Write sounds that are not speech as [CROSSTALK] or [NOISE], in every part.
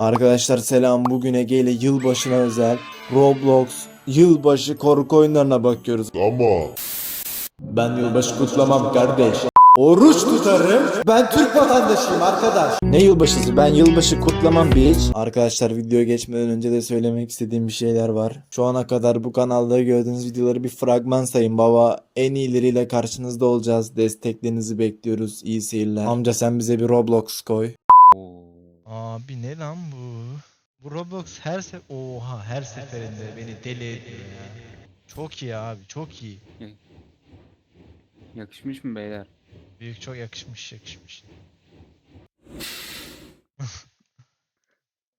Arkadaşlar selam. Bugün Ege ile yılbaşına özel Roblox yılbaşı korku oyunlarına bakıyoruz. Ama Ben yılbaşı kutlamam kardeş. Oruç tutarım. Ben Türk vatandaşıyım arkadaş. Ne yılbaşısı? Ben yılbaşı kutlamam bitch. Arkadaşlar videoya geçmeden önce de söylemek istediğim bir şeyler var. Şu ana kadar bu kanalda gördüğünüz videoları bir fragman sayın baba. En iyileriyle karşınızda olacağız. Desteklerinizi bekliyoruz. İyi seyirler. Amca sen bize bir Roblox koy. Abi ne lan bu? Bu Roblox her se Oha her seferinde beni deli ediyor ya. Çok iyi abi çok iyi. Yakışmış mı beyler? Büyük çok yakışmış yakışmış. [LAUGHS]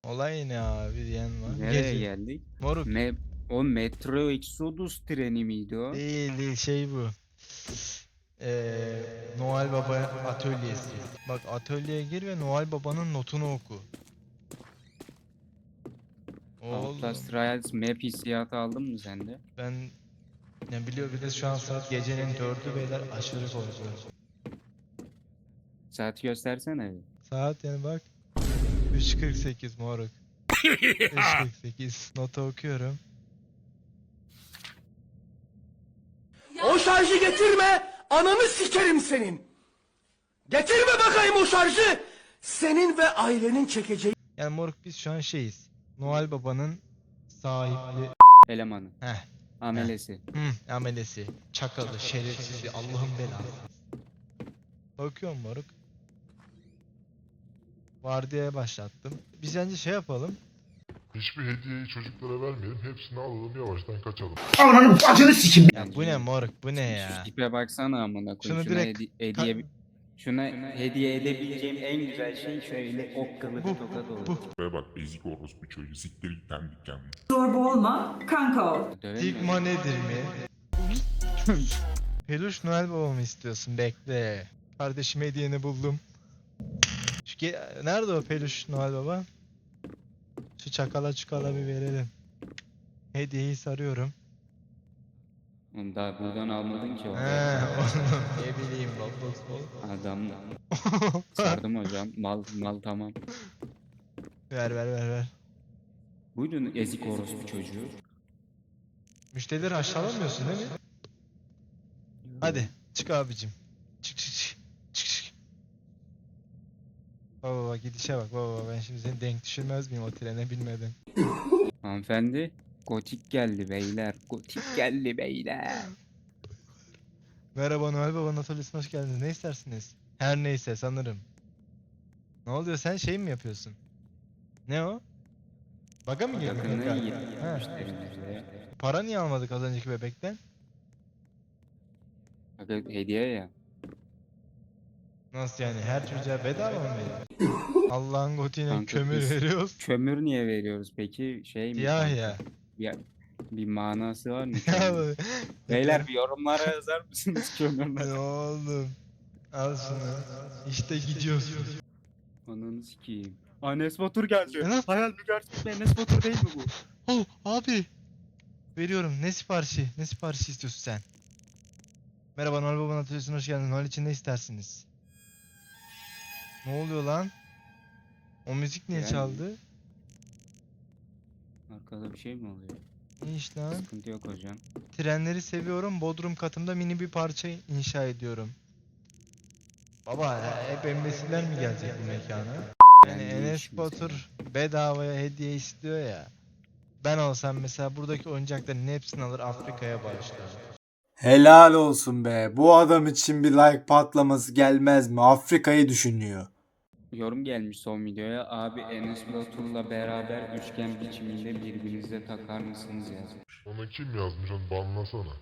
Olay ne abi diyen var. Nereye Gezi- geldik? Moruk Me o Metro Exodus treni miydi o? değil değil şey bu. Ee, Noel Baba atölyesi. Bak atölyeye gir ve Noel Baba'nın notunu oku. Outlast Trials map hissiyatı aldın mı sen de? ben ne biliyor bir de şu an saat gecenin dördü beyler aşırı korkuyorum. Saati göstersene. Saat yani bak. 3.48 moruk. [LAUGHS] 3.48. Nota okuyorum. O şarjı getirme, ananı sikerim senin. Getirme bakayım o şarjı. Senin ve ailenin çekeceği Yani moruk biz şu an şeyiz. Noel Baba'nın sahipli... Elemanı. Heh. Amelesi. Hı, amelesi. Çakalı, şerefsizi, Allah'ın belası. Bakıyorum moruk. Vardiyaya başlattım. Biz önce şey yapalım. Hiçbir hediyeyi çocuklara vermeyelim. Hepsini alalım yavaştan kaçalım. Ananın bacını sikim. Ya bu ne moruk bu ne ya? Şu tipe baksana amına koyayım. Şunu Şuna, direkt hedi- hediye Şuna hediye edebileceğim en güzel şey şöyle okkalı bir tokat olur. Ve bak ezik orospu çocuğu siktir git kendi kendine. Zorba olma, kanka ol. Stigma nedir mi? Peluş Noel Baba mı istiyorsun? Bekle. Kardeşim hediyeni buldum. Şu ge- Nerede o peluş Noel Baba? Şu çakala çukala bir verelim. Hediyeyi sarıyorum. Oğlum daha buradan almadın ki o. He, ne bileyim Roblox bol. Adam [LAUGHS] sardım hocam. Mal mal tamam. ver ver ver ver. Buyurun ezik orospu çocuğu. Müşterileri aşağılamıyorsun değil mi? Hadi çık abicim. Çık çık çık. Çık çık. Baba baba gidişe bak baba baba ben şimdi seni denk düşürmez miyim o trene binmeden. [LAUGHS] Hanımefendi. Gotik geldi beyler. Gotik geldi beyler. Merhaba Noel Baba'nın atölyesine hoş geldiniz. Ne istersiniz? Her neyse sanırım. Ne oluyor sen şey mi yapıyorsun? Ne o? Baga mı girdin Yakını tekrar? iyi Ha. Para niye almadık az önceki bebekten? Aga hediye ya. Nasıl yani her çocuğa bedava mı veriyor? [LAUGHS] Allah'ın Kanka kömür biz- veriyoruz. Kömür niye veriyoruz peki? Şey mi? Siyah kanka? ya. Bir, manası var mı? [LAUGHS] Ya Beyler bir yorumlara yazar mısınız [LAUGHS] kömürler? Ne oğlum? Al şunu. İşte gidiyorsun. Ananı sikeyim. Enes Batur geldi. Enes- Hayal mi gerçekten Enes Batur değil mi bu? Oh abi. Veriyorum. Ne siparişi? Ne siparişi istiyorsun sen? Merhaba Noel Baba'nın atölyesine hoş geldiniz. Noel için ne istersiniz? Ne oluyor lan? O müzik niye Yani- çaldı? Arkada bir şey mi oluyor? Ne iş lan? Sıkıntı yok hocam. Trenleri seviyorum. Bodrum katımda mini bir parça inşa ediyorum. Baba he- hep embesiler mi gelecek bu mekana? Yani Ben Enes değişim Batur bedavaya hediye istiyor ya. Ben olsam mesela buradaki oyuncakların hepsini alır Afrika'ya bağışlarım. Helal olsun be. Bu adam için bir like patlaması gelmez mi? Afrika'yı düşünüyor. Yorum gelmiş son videoya. Abi Enes Batur'la beraber üçgen biçiminde birbirinize takar mısınız yazmış. Onu kim yazmış onu banlasana.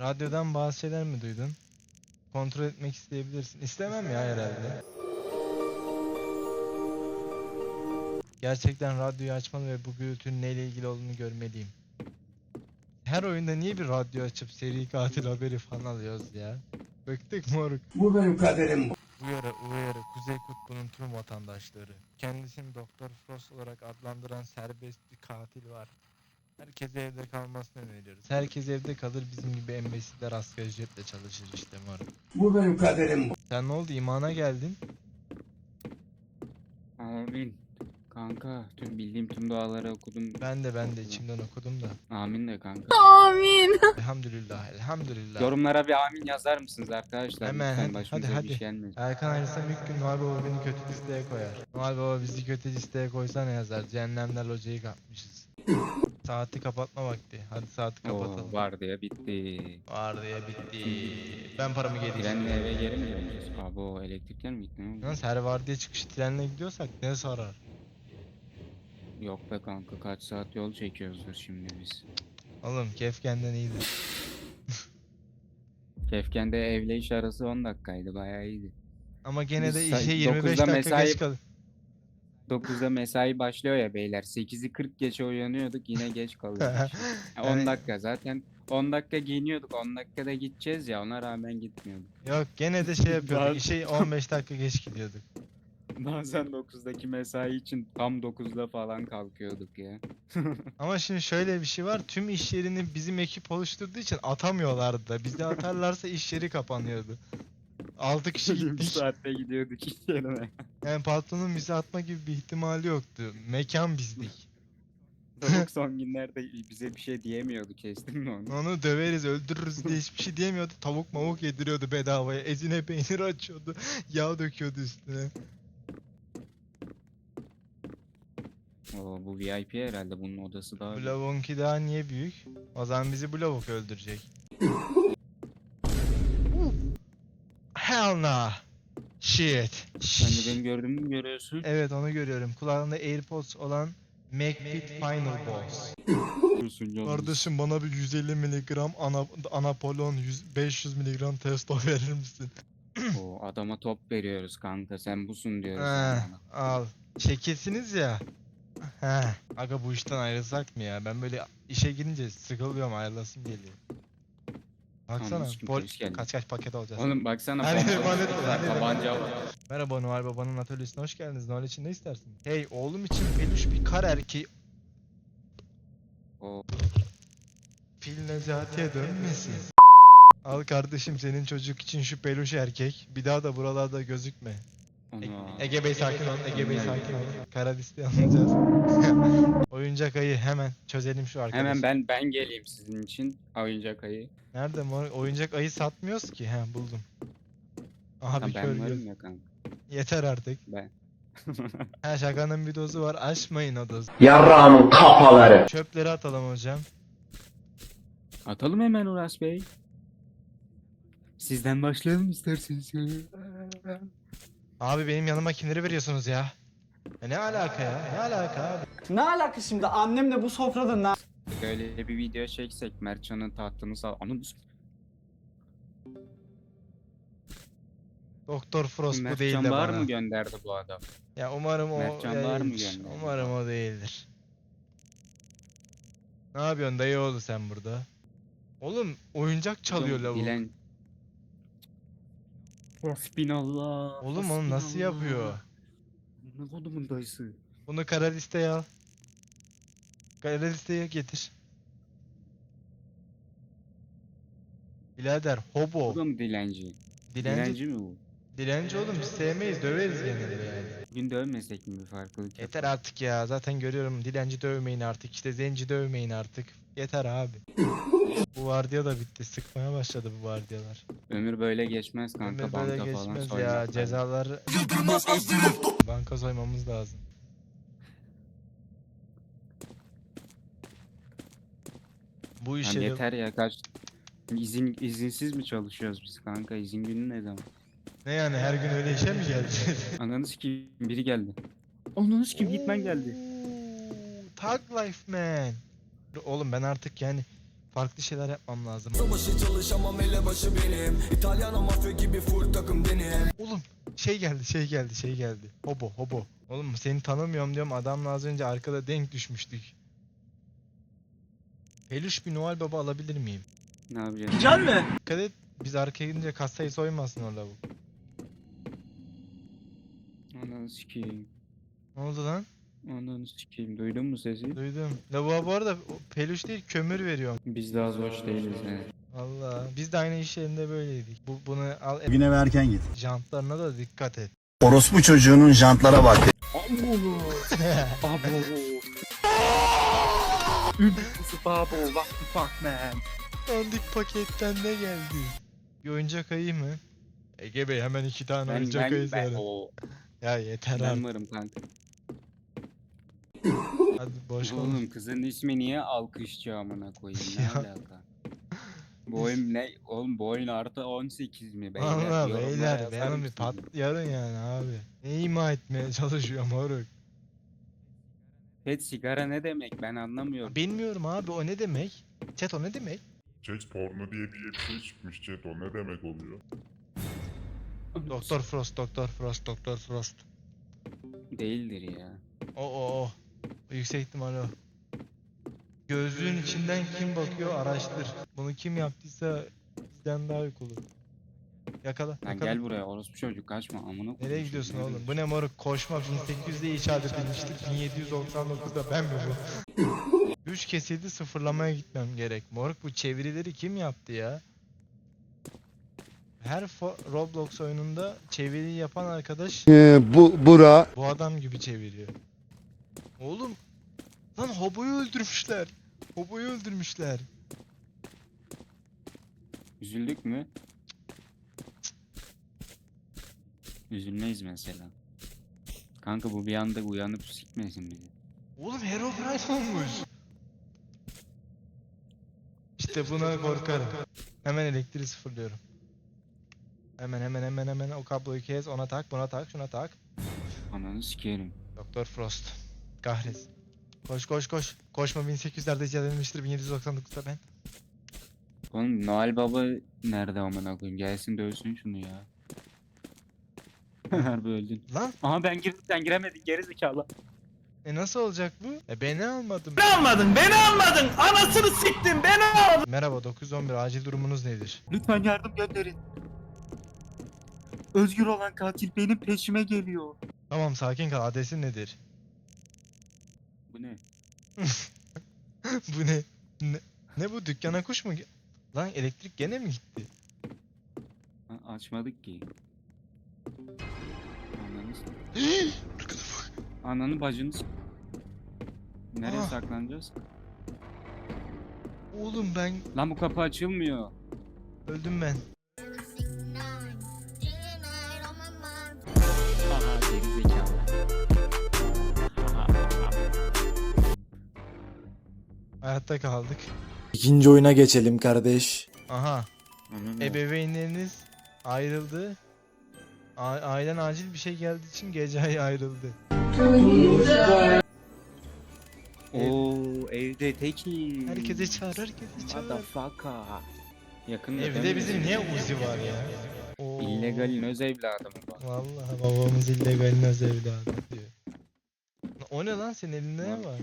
Radyodan bazı şeyler mi duydun? Kontrol etmek isteyebilirsin. İstemem ya herhalde. Gerçekten radyoyu açmalı ve bu gürültünün neyle ilgili olduğunu görmeliyim. Her oyunda niye bir radyo açıp seri katil haberi falan alıyoruz ya? Bıktık moruk. Bu benim kaderim. Uyarı uyarı Kuzey Kutbu'nun tüm vatandaşları. Kendisini Doktor Frost olarak adlandıran serbest bir katil var. Herkes evde kalmasını öneriyoruz. Herkes evde kalır bizim gibi embesiller asgari ücretle çalışır işte moruk. Bu benim kaderim. Sen ne oldu imana geldin? Amin. Kanka tüm bildiğim tüm duaları okudum. Ben de ben de içimden okudum da. Amin de kanka. [LAUGHS] [LAUGHS] Elhamdülillah elhamdülillah. Yorumlara bir amin yazar mısınız arkadaşlar? Hemen, Lütfen hadi, başımıza hadi, bir hadi. şey gelmesin. Erkan ayrılsam ilk gün Noel Baba beni kötü listeye koyar. Noel Baba bizi kötü listeye koysa ne yazar? Cehennemler locayı kapmışız. [LAUGHS] Saati kapatma vakti. Hadi saati kapatalım. Oo, var diye bitti. Var diye bitti. Ben paramı geri Trenle istiyorum. eve geri mi döneceğiz? Abi o elektrikler mi gitti? ne oldu? Yalnız her var diye çıkışı trenle gidiyorsak ne sarar? Yok be kanka kaç saat yol çekiyoruzdur şimdi biz. Oğlum Kefken'den iyidir. [LAUGHS] Kefken'de evle iş arası 10 dakikaydı bayağı iyiydi. Ama gene de Biz say- işe 25 dokuzda dakika mesai- geç kal. 9'da mesai başlıyor ya beyler. 8'i 40 geçe uyanıyorduk yine geç kalıyorduk. Ya [LAUGHS] 10 Yani- dakika zaten 10 dakika giyiniyorduk 10 dakikada gideceğiz ya ona rağmen gitmiyorduk. Yok gene de şey yapıyorduk. İşe 15 dakika geç gidiyorduk. Bazen 9'daki mesai için tam 9'da falan kalkıyorduk ya. [LAUGHS] Ama şimdi şöyle bir şey var. Tüm iş yerini bizim ekip oluşturduğu için atamıyorlardı da. Bizi atarlarsa iş yeri kapanıyordu. 6 kişi Bir gittik. saatte gidiyorduk iş yerine. Yani patronun bizi atma gibi bir ihtimali yoktu. Mekan bizdik. [LAUGHS] Tavuk [LAUGHS] son günlerde bize bir şey diyemiyordu kestin mi onu? Onu döveriz, öldürürüz diye hiçbir şey diyemiyordu. Tavuk mavuk yediriyordu bedavaya. Ezine peynir açıyordu. Yağ döküyordu üstüne. Oo, bu VIP herhalde bunun odası daha Bu büyük. lavonki daha niye büyük? O zaman bizi bu lavuk öldürecek. Hell no. Shit. Sen de benim gördüğümü mü görüyorsun? Evet onu görüyorum. Kulağında AirPods olan MacFit Final Boss. Kardeşim bana bir 150 miligram ana, Anapolon 100, 500 miligram testo verir misin? Oo, adama top veriyoruz kanka sen busun diyoruz. He, al. Şekilsiniz ya. He. Aga bu işten ayrılsak mı ya? Ben böyle işe girince sıkılıyorum ayrılasım geliyor. Baksana. Anladım, polis geldi. kaç kaç paket alacağız. Oğlum baksana var, hadi tabanca var. Merhaba Noel Baba'nın atölyesine hoş geldiniz. Noel için ne istersin? Hey oğlum için peluş bir kar erkeği Oo, Fil Necati'ye dönmesin. Al kardeşim senin çocuk için şu peluş erkek. Bir daha da buralarda gözükme. Ege Bey sakin ol. Ege Bey sakin ol. Kara liste alacağız. [LAUGHS] Oyuncak ayı hemen çözelim şu arkadaşı. Hemen ben ben geleyim sizin için oyuncak ayı. Nerede mor? Oyuncak ayı satmıyoruz ki. He buldum. Aha Ha, bir kör ben göz. varım ya kanka. Yeter artık. Ben. [LAUGHS] Ha şakanın bir dozu var. Açmayın o dozu. Yarrağımın kafaları. Çöpleri atalım hocam. Atalım hemen Uras Bey. Sizden başlayalım isterseniz. Abi benim yanıma kimleri veriyorsunuz ya? Ya ne alaka ya? Ne alaka abi? Ne alaka şimdi annemle bu sofrada ne? Böyle bir video çeksek Mertcan'ın tahtını sal... Anam Doktor Frost bu değil Mertcan de var bana. mı gönderdi bu adam? Ya umarım o Mertcan var mı değildir. gönderdi? Umarım o değildir. Ne yapıyorsun dayı oğlu sen burada? Oğlum oyuncak çalıyor Oğlum, lavuk. Dilen... Hasbinallah. Oğlum onu nasıl hasbinallah. yapıyor? Ne kodumun dayısı? Bunu kara listeye al. Kara listeye getir. Birader hobo. Bu da mı dilenci? Dilenci, Dilenci mi bu? dilenci oğlum biz sevmeyiz döveriz genelde yani. Bugün dövmesek mi bir farklılık? Yeter artık ya zaten görüyorum dilenci dövmeyin artık işte zenci dövmeyin artık. Yeter abi. [LAUGHS] bu vardiya da bitti sıkmaya başladı bu vardiyalar. Ömür böyle geçmez kanka Ömür banka böyle falan geçmez soymak ya lazım. cezalar banka soymamız lazım. Bu Lan işe yeter ya kaç izin izinsiz mi çalışıyoruz biz kanka izin günü ne zaman? ne yani her gün öyle işe mi geleceğiz? [LAUGHS] Ananı sikeyim biri geldi. Ananı sikeyim Hitman geldi. Oo, Tag life man. Oğlum ben artık yani farklı şeyler yapmam lazım. Oğlum şey geldi şey geldi şey geldi. Hobo hobo. Oğlum seni tanımıyorum diyorum adamla az önce arkada denk düşmüştük. Peluş bir Noel Baba alabilir miyim? Ne yapacaksın? Can mı? Dikkat et biz arkaya gidince kasayı soymasın o lavuk. Ananı sikeyim. Ne oldu lan? Ananı sikeyim. Duydun mu sesi? Duydum. Lavuğa bu arada peluş değil kömür veriyorum. Biz daha hoş değiliz he. Valla biz de aynı iş yerinde böyleydik. Bu, bunu al Güne ve erken git. jantlarına da dikkat et. Orospu çocuğunun jantlara bak. Abo. Abo. Abo. What the fuck man? Dandik paketten ne geldi? Bir oyuncak ayı mı? Ege Bey hemen iki tane Ben oyuncak ben ayı ben Ya yeter ben artık. varım kanka. Hadi boş konuş. Oğlum kızın ismi niye alkışçı amına koyayım ne [LAUGHS] alaka? Bu oyun ne? Oğlum bu oyun artı 18 mi beyler? Valla Yorumlara beyler yazar benim bir mısınız? yani abi. Ne ima etmeye çalışıyor moruk. Pet sigara ne demek ben anlamıyorum. Bilmiyorum abi o ne demek? Chat o ne demek? Chat porno diye bir şey çıkmış chat o ne demek oluyor? Doktor Frost, Doktor Frost, Doktor Frost. Değildir ya. O o o. Yüksek ihtimal o. Gözlüğün içinden kim bakıyor araştır. Bunu kim yaptıysa bizden daha büyük olur. Yakala. Lan yakala. gel buraya orospu çocuk kaçma amına koyayım. Nereye gidiyorsun Nereye oğlum? Bu ne moruk? Koşma 1800'de icat edilmiştir. 1799'da ben mi bu? Güç [LAUGHS] kesildi sıfırlamaya gitmem gerek. Moruk bu çevirileri kim yaptı ya? Her Roblox oyununda çeviri yapan arkadaş bu bura bu adam gibi çeviriyor. Oğlum lan Hobo'yu öldürmüşler. Hobo'yu öldürmüşler. Üzüldük mü? Üzülmeyiz mesela. Kanka bu bir anda uyanıp sikmesin bizi. Oğlum Herobrine olmuş. İşte buna korkarım. Hemen elektriği sıfırlıyorum. Hemen hemen hemen hemen o kabloyu kes ona tak buna tak şuna tak. Ananı sikerim. Doktor Frost. Kahretsin. Koş koş koş. Koşma 1800'lerde icat edilmiştir 1799'da ben. Oğlum Noel Baba nerede amına koyayım? Gelsin dövsün şunu ya. [LAUGHS] Harbi öldün. Lan Aha ben girdim sen giremedin geri zekalı. e nasıl olacak bu? E beni almadın. Beni almadın, beni almadın. Anasını siktin, beni almadın. Merhaba 911 acil durumunuz nedir? Lütfen yardım gönderin. Özgür olan katil benim peşime geliyor. Tamam sakin kal adresin nedir? Bu ne? [LAUGHS] bu ne? ne? Ne bu dükkana kuş mu? Lan elektrik gene mi gitti? Ha, açmadık ki. Ananı s- [GASPS] Ananı bacını s- Nereye Ah. saklanacağız? Oğlum ben Lan bu kapı açılmıyor. öldüm ben. Hayatta kaldık. İkinci oyuna geçelim kardeş. Aha. Ebeveynleriniz ayrıldı. A- ailen acil bir şey geldiği için gece ayı ayrıldı. Oo evde tekiz. Herkese çağır, herkese çağır. Motherfucker. Yakında Evde bizim niye Uzi var ya? Oo. İllegalin öz evladı mı? Vallahi babamız illegalin öz evladı diyor. O ne lan senin elinde ne var?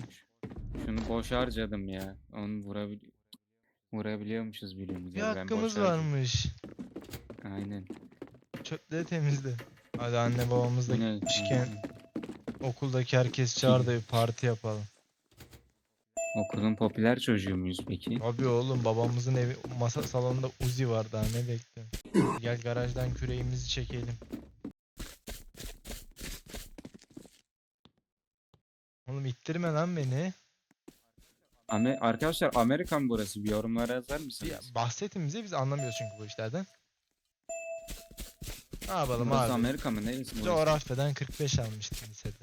Boş harcadım ya. Onu vurabil vurabiliyormuşuz birbirimize. Bir Ben boş hakkımız harcadım. varmış. Aynen. Çöpleri temizle. Hadi anne babamız da gitmişken okuldaki herkes çağır da bir parti yapalım. Okulun popüler çocuğu muyuz peki? Abi oğlum babamızın evi masa salonunda Uzi var daha ne bekliyorsun? Gel garajdan küreğimizi çekelim. Oğlum ittirme lan beni. Ame arkadaşlar Amerikan burası. Bir yorumlara yazar mısınız? bahsetin bize biz anlamıyoruz çünkü bu işlerden. Ne yapalım Burası abi? Amerika mı? Neresi burası? Coğrafyadan 45 almıştım lisede.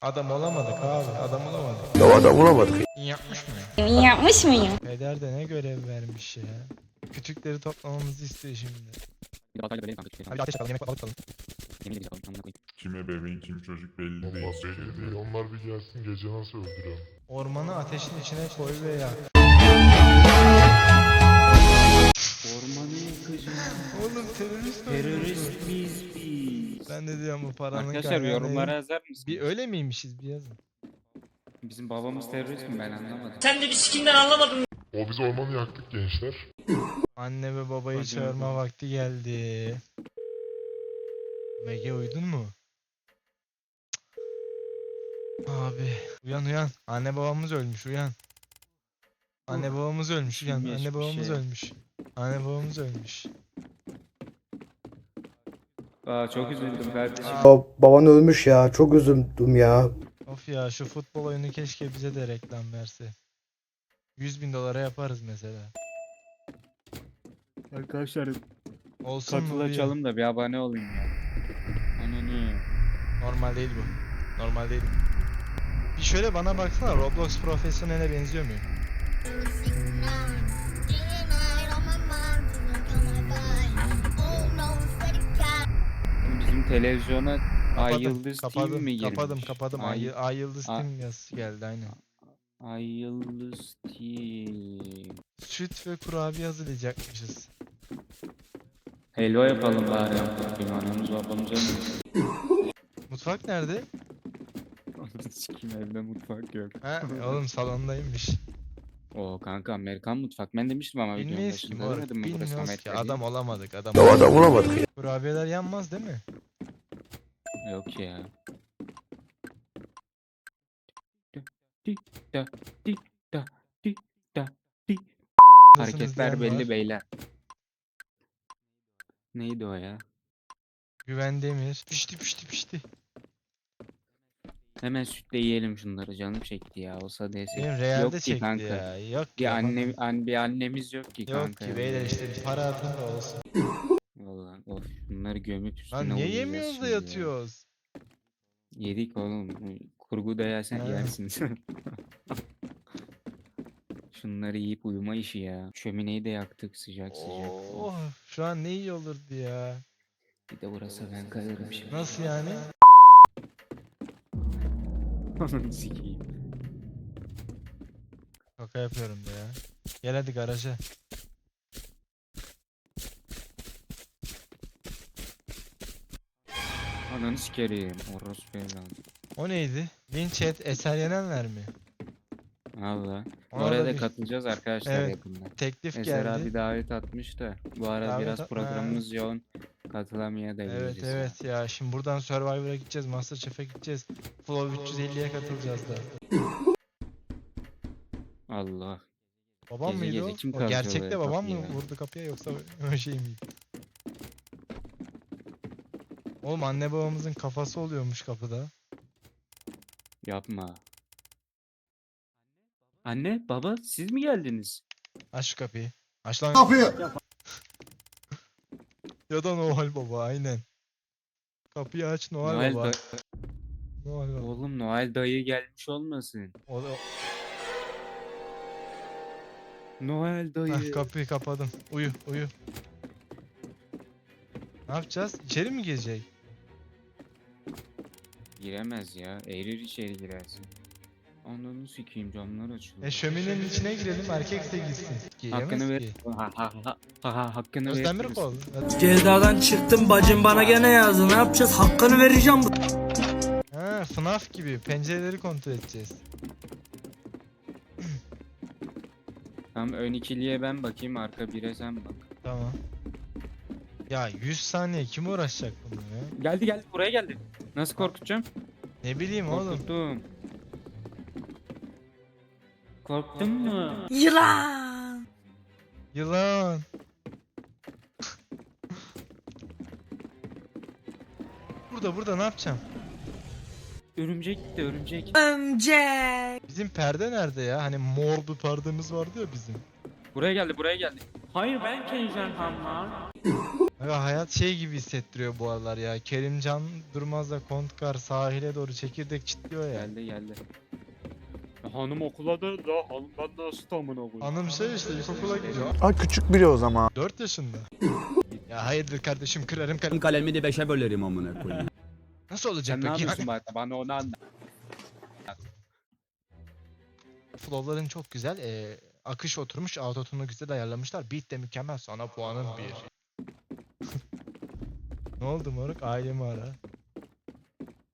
Adam olamadık abi, adam olamadık. adam olamadık. Yapmış mı? Yapmış mıyım? Peder de ne görev vermiş ya. Kütükleri toplamamızı istiyor şimdi. Bir batarya böleğim kanka. Hadi ateş yakalım, yemek balık alalım. Yemin ediyorum amına koyayım. Kim ebeveyn kim çocuk belli değil. Allah belli değil. Onlar bir gelsin gece nasıl öldürüyor? Ormanı ateşin içine koy ve yak. Ormanı yakacağım. Oğlum terörist Terörist biz biz. Ben de diyorum bu paranın Arkadaşlar yorumlara yazar mısınız? Bir öyle miymişiz bir yazın. Bizim babamız terörist mi ben anlamadım. Sen de bir sikinden anlamadın. O biz ormanı yaktık gençler. Anne ve babayı Hadi çağırma bakalım. vakti geldi. Mege uyudun mu? Abi uyan uyan. Anne babamız ölmüş uyan. Anne babamız ölmüş uyan. Anne babamız ya? ölmüş. Anne babamız ölmüş. Aa, çok üzüldüm kardeşim. baban ölmüş ya. Çok üzüldüm ya. Of ya şu futbol oyunu keşke bize de reklam verse. 100 bin dolara yaparız mesela. Arkadaşlar Olsun mu katıl diye. açalım da bir abone olayım ya. Ananı. Normal değil bu. Normal değil. Bir şöyle bana baksana Roblox profesyonele benziyor muyum? Bizim televizyona Ay Kapadım, Yıldız TV kapadım, mi girmiş? kapadım, kapadım. Ay, Ay, Ay Yıldız Ay- Tim yazısı geldi aynen. Ay Yıldız TV. Süt ve kurabiye hazırlayacakmışız. Helva yapalım bari. Bir anamız babamız. Mutfak nerede? Sikeyim evde mutfak yok. Ha, oğlum salondaymış. Oo kanka Amerikan mutfak. Ben demiştim ama videonun Bilmeyiz ki başında moruk, demedim mi burası bilmiyoruz ki. Amerika diye? Adam olamadık, adam Ya adam olamadık ya. Kurabiyeler yanmaz değil mi? Yok ya. Di da di da di da di. Hareketler belli beyler. Neydi o ya? Güven Demir. Pişti pişti pişti. Hemen sütle yiyelim şunları canım çekti ya olsa desek. Benim Yok realde ki çekti kanka. ya. Yok Bir ki. anne, an, bir annemiz yok ki Yok kanka. ki beyler işte para adında olsun. Vallahi of şunları gömüp üstüne Lan niye uyuyacağız yemiyoruz da şimdi ya. yatıyoruz? Yedik oğlum. Kurgu da yersen Ha. yersin. [LAUGHS] Şunları yiyip uyuma işi ya. Şömineyi de yaktık sıcak sıcak. Oh, şu an ne iyi olurdu ya. Bir de burası ben kayarım şimdi. Nasıl yani? [LAUGHS] Ananı sikeyim. Kaka yapıyorum da ya. Gel hadi garaja. Ananı sikerim. Orospu evladım. O neydi? Linç et Eser Yenenler mi? Valla. Ona Oraya da da bir katılacağız arkadaşlar Evet, yakında. teklif Eser geldi. abi davet atmış da. Bu ara Davet biraz at- programımız yoğun. Katılamaya da Evet evet ya şimdi buradan Survivor'a gideceğiz, Masterchef'e gideceğiz. Flow 350'ye katılacağız da. Allah. Babam Gece mıydı gece kim o karşılıyor gerçekte babam mı kapıyı ya? vurdu kapıya yoksa [LAUGHS] o şey miydi? Oğlum anne babamızın kafası oluyormuş kapıda. Yapma. Anne, baba siz mi geldiniz? Aç şu kapıyı. Aç lan. Kapıyı. [LAUGHS] Ya da Noel Baba aynen. Kapıyı aç Noel, Noel Baba. da- Noel Baba. Oğlum Noel dayı gelmiş olmasın. O da... Noel dayı. Heh, kapıyı kapadım. Uyu uyu. Ne yapacağız? İçeri mi girecek? Giremez ya. Eğrir içeri girersin. Ananı sikeyim camlar açıldı. E şöminenin içine girelim erkekse girsin. Hakkını ver. Ha ha ha ha ha hakkını ver. Özdemir kol. Cezadan çıktım bacım bana gene yazdı. Ne yapacağız? Hakkını vereceğim. Ha FNAF gibi pencereleri kontrol edeceğiz. [CLEARS THROAT] Tamam ön ikiliye ben bakayım arka bire sen bak. Tamam. Ya 100 saniye kim uğraşacak bununla ya? Geldi geldi buraya geldi. Nasıl korkutacağım? Ne bileyim oğlum. Korkuttum. Korktun mu? Yılan. Yılan. burada burada ne yapacağım? Örümcek gitti örümcek. Ömcek. Bizim perde nerede ya? Hani mor bir perdemiz vardı ya bizim. Buraya geldi buraya geldi. Hayır ben Kencan Hanlar. Aga hayat şey gibi hissettiriyor bu aralar ya. Kerimcan Durmaz'la Kontkar sahile doğru çekirdek çitliyor ya. Geldi geldi. Hanım okula da da hanımdan da ısıt amına koyayım. Hanım şey işte ilkokula gidiyor. Ha küçük biri o zaman. 4 yaşında. [LAUGHS] ya hayırdır kardeşim kırarım kalem. Kalemi de beşe bölerim amına koyayım. [LAUGHS] Nasıl olacak Sen ne peki? yapıyorsun bana? Bana onu anlat. Flow'ların çok güzel. Ee, akış oturmuş. Autotune'u güzel ayarlamışlar. Beat de mükemmel. Sana puanın 1. [LAUGHS] ne oldu moruk? Ailemi ara.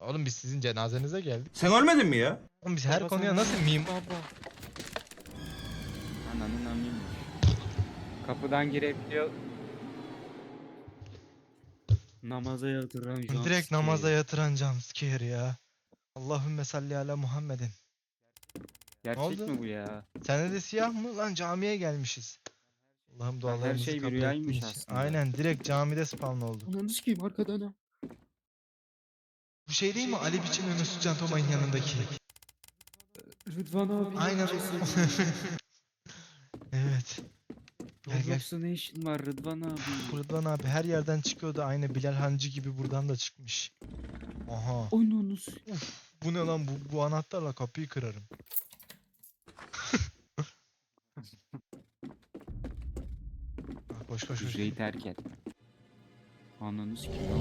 Oğlum biz sizin cenazenize geldik. Sen ölmedin mi ya? Oğlum biz her Baba konuya sen- nasıl meme... Baba. Ananın amıyım. Kapıdan girebiliyor. Namaza yatıran Direkt jumpscare. namaza yatıran jumpscare ya. Allahümme salli ala Muhammedin. Gerçek oldu? mi bu ya? Sende de siyah mı? Lan camiye gelmişiz. Allah'ım dualarımızı şey bir kabul rüyaymış aslında. Aynen direkt camide spawn oldu. Ananı sikeyim arkadan ha. Bu şey değil mi? Ali Biçim ve Mesut Can Tomay'ın yanındaki. Rıdvan abi. Aynen. [LAUGHS] evet. Gel gel. Roblox'ta ne işin var Rıdvan abi? [LAUGHS] Buradan abi her yerden çıkıyordu. Aynı Bilal Hancı gibi buradan da çıkmış. Aha. Oyununuz. Bu ne lan bu, bu anahtarla kapıyı kırarım. [LAUGHS] Ah, koş koş koş. Hücreyi terk et. Ananı sikiyor.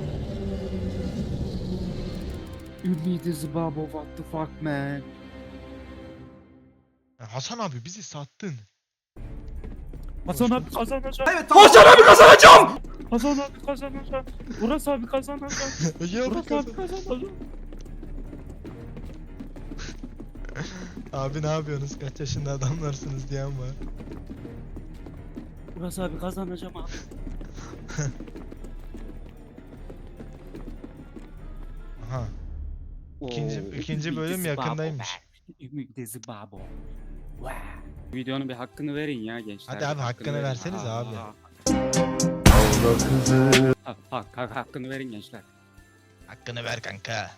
Ümidi zıbabo what the fuck man. Hasan abi bizi sattın. Hasan abi kazanacak. Evet tamam. Hasan abi kazanacağım. Hasan abi kazanacak. Uras abi kazanacak. Ya [LAUGHS] bak abi kazanacak. Abi ne yapıyorsunuz? Kaç yaşında adamlarsınız diyen var. Uras abi kazanacağım abi. Aha. İkinci- ikinci bölüm yakındaymış. be. Ümidi zıbabo. Videonun bir hakkını verin ya gençler. Hadi abi, hakkını verin. versenize Aa. abi. Ha- ha- ha- hakkını verin gençler. Hakkını ver kanka.